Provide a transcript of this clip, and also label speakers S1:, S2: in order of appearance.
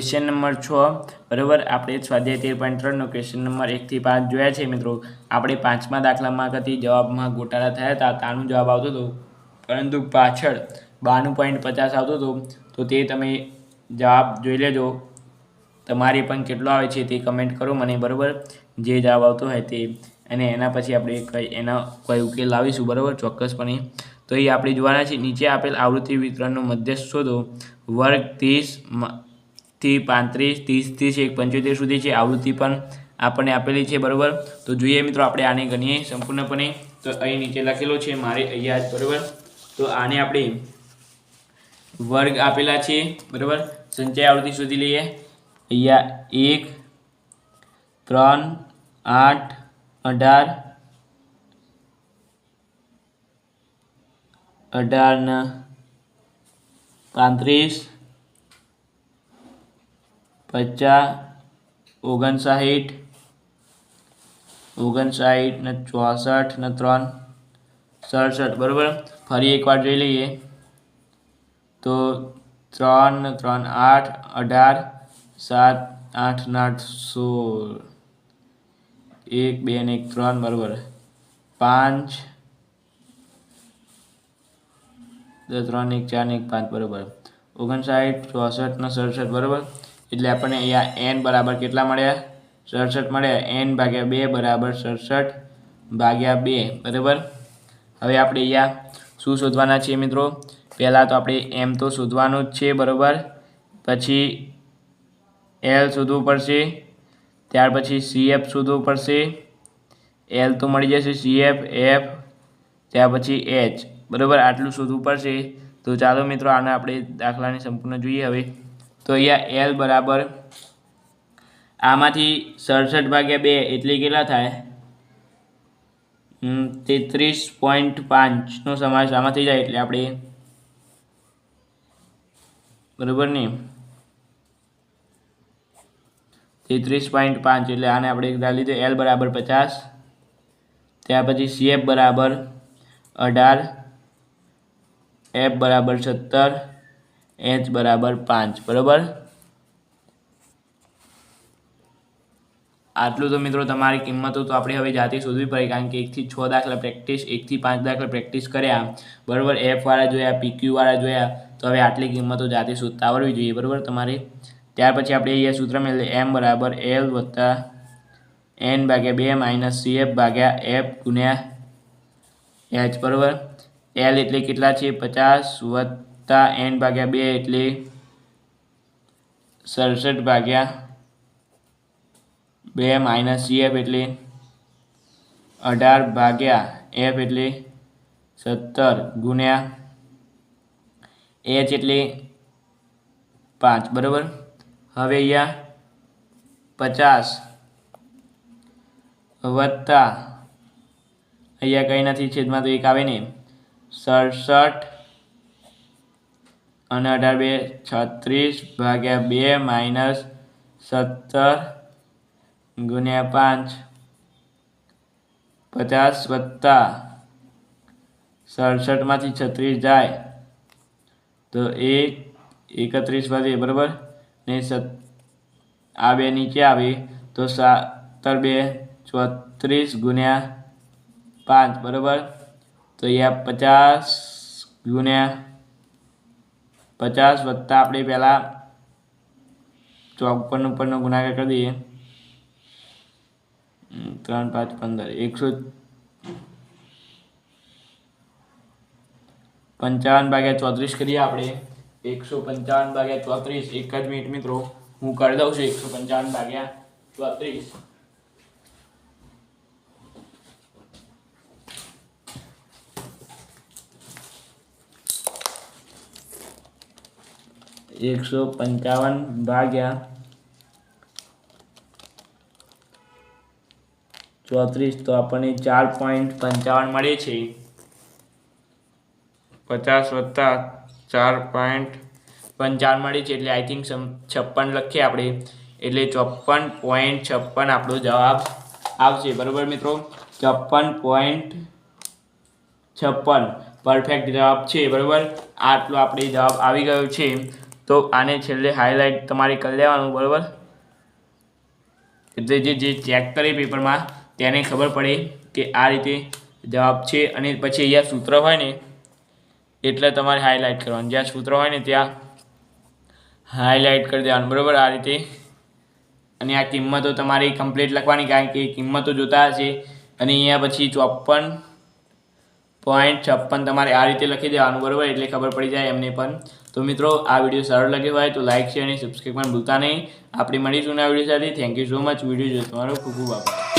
S1: Question number છ. બરાબર? આપણે સ્વાધ્યાય તેર પોઈન્ટ ત્રણનો ક્વેશ્ચન નંબર એકથી પાંચ જોયા છે મિત્રો. આપણે પાંચમા દાખલામાં કથી જવાબમાં ગોટાળા થયા હતા? તાનું જવાબ આવતો હતો. પરંતુ પાછળ બાણું પોઈન્ટ પચાસ આવતો હતો. તો તે તમે જવાબ જોઈ લેજો. તમારે પણ કેટલો આવે છે તે કમેન્ટ કરો મને, બરાબર? જે જવાબ આવતો હોય તે. અને એના પછી આપણે કઈ એના કોઈ ઉકેલ લાવીશું, બરાબર? ચોક્કસપણે. તો એ આપણે જોવાના છે. નીચે આપેલ આવૃત્તિ વિતરણનો મધ્યસ્થ શોધો. વર્ગ ત્રીસ થી પાંત્રીસ ત્રીસથી છેક પંચોતેર સુધી છે આવૃત્તિ પણ આપણને આપેલી છે, બરાબર? તો જોઈએ મિત્રો, આપણે આને ગણીએ સંપૂર્ણપણે. તો અહીં નીચે લખેલો છે, મારે અહીંયા જ, બરાબર? તો આને આપણે વર્ગ આપેલા છે, બરાબર? સંચય આવૃત્તિ સુધી લઈએ. અહીંયા એક, ત્રણ, આઠ, અઢાર અઢાર ને પાંત્રીસ પચાસ, ઓગણસાઠ ઓગણસાઠ ને ચોસઠ ને ત્રણ, સડસઠ, બરાબર? ફરી એકવાર જોઈ લઈએ. તો ત્રણ ને ત્રણ, આઠ, અઢાર, સાત, આઠ, ને આઠ, સોળ. એક, બે ને એક, ત્રણ, બરાબર. પાંચ ત્રણ, એક, ચાર, ને એક, પાંચ, બરાબર. ઓગણસાઠ, ચોસઠ ને સડસઠ, બરાબર? એટલે આપણને અહીંયા એન બરાબર કેટલા મળ્યા સડસઠ મળ્યા એન ભાગ્યા બે બરાબર સડસઠ ભાગ્યા બે. બરાબર? હવે આપણે અહીંયા શું શોધવાના છીએ મિત્રો? પહેલાં તો આપણે એમ તો શોધવાનું જ છે, બરાબર? પછી એલ શોધવું પડશે. ત્યાર પછી સીએફ શોધવું પડશે. એલ તો મળી જશે સીએફ એફ ત્યાર પછી એચ બરાબર? આટલું શોધવું પડશે. તો ચાલો મિત્રો, આને આપણે દાખલાને સંપૂર્ણ જોઈએ હવે. તો અહીંયા એલ બરાબર આમાંથી સડસઠ ભાગ્યા બે એટલે કેટલા થાય? તેત્રીસ પોઈન્ટ પાંચનો સમાવેશ આમાં થઈ જાય એટલે આપણે બરાબર ને? તેત્રીસ પોઈન્ટ પાંચ એટલે આને આપણે એક લીધો એલ બરાબર પચાસ. ત્યાર પછી સીએફ બરાબર અઢાર. એફ બરાબર સત્તર. એચ બરાબર પાંચ, બરાબર? આટલું તો મિત્રો તમારી કિંમતો તો આપણે હવે જાતે શોધવી પડે, કારણ કે એકથી છ દાખલા પ્રેક્ટિસ એકથી પાંચ દાખલા પ્રેક્ટિસ કર્યા, બરાબર? એફવાળા જોયા પીક્યુવાળા જોયા, તો હવે આટલી કિંમતો જાતે શોધતા આવડવી જોઈએ, બરાબર તમારે? ત્યાર પછી આપણે અહીંયા સૂત્ર મેળવીએ એમ બરાબર એલ વત્તા એન ભાગ્યા બે માઇનસ સીએફ ભાગ્યા એફ ગુણ્યા એચ બરાબર? એલ એટલે કેટલા છે? પચાસ વત્તા એન ભાગ્યા બે એટલે સડસઠ ભાગ્યા બે માઇનસ સીએફ એટલે અઢાર ભાગ્યા એફ એટલે સત્તર ગુણ્યા એચ એટલે પાંચ, બરાબર? હવે અહીંયા પચાસ વત્તા, અહીંયા કંઈ નથી, છેદમાં તો એક આવે ને સડસઠ અને અઢાર બે, છત્રીસ ભાગ્યા બે માઇનસ સત્તર ગુણ્યા પાંચ. પચાસ વત્તા સડસઠમાંથી છત્રીસ જાય તો એક, એકત્રીસ વધે બરાબર? ને સત, આ બે નીચે આવે તો સત્તર બે ચોત્રીસ ગુણ્યા પાંચ, બરાબર? તો અહીંયા પચાસ ગુણ્યા પચાસ વત્તા આપણે પહેલાં ચોપન ઉપરનો ગુણાકાર કરી દઈએ. ત્રણ, પાંચ, પંદર, એકસો પંચાવન ભાગ્યા ચોત્રીસ કરીએ આપણે. એકસો પંચાવન ભાગ્યા ચોત્રીસ. એક જ મિનિટ મિત્રો, હું કરી દઉં છું. એકસો પંચાવન ભાગ્યા ચોત્રીસ. એકસો પંચાવન ભાગ્યા ચોત્રીસ, તો આપણને ચાર પોઈન્ટ પંચાવન મળે છે. પચાસ વત્તા ચાર પોઈન્ટ પંચાવન મળે છે, એટલે આઈ થિંક છપ્પન લખીએ આપણે. એટલે ચોપન પોઈન્ટ છપ્પન આપણો જવાબ આવશે. બરાબર મિત્રો? છપ્પન પોઈન્ટ છપ્પન. પરફેક્ટ જવાબ છે, બરાબર? આટલો આપણે જવાબ આવી ગયો છે. તો આને છેલ્લે હાઇલાઇટ તમારે કરી લેવાનું, બરાબર? એટલે જે જે ચેક કરે પેપરમાં તેને ખબર પડે કે આ રીતે જવાબ છે અને પછી અહીંયા સૂત્ર હોય ને, એટલે તમારે હાઇલાઇટ કરવાનું. જ્યાં સૂત્ર હોય ને, ત્યાં હાઇલાઇટ કરી દેવાનું, બરાબર? આ રીતે. અને આ કિંમતો તમારી કમ્પ્લીટ લખવાની, કારણ કે કિંમતો જોતા હશે. અને અહીંયા પછી ચોપન પોઈન્ટ છપ્પન તમારે આ રીતે લખી દેવાનું, બરાબર? એટલે ખબર પડી જાય એમને પણ. તો મિત્રો, આ વીડિયો સરળ લાગ્યો હોય તો લાઇક શેર અને સબસ્ક્રાઈબ પણ ભૂલતા નહીં. આપણે મળીશું આ વીડિયો સાથે. Thank you so much video જોઈ તમારો ખૂબ ખૂબ આભાર.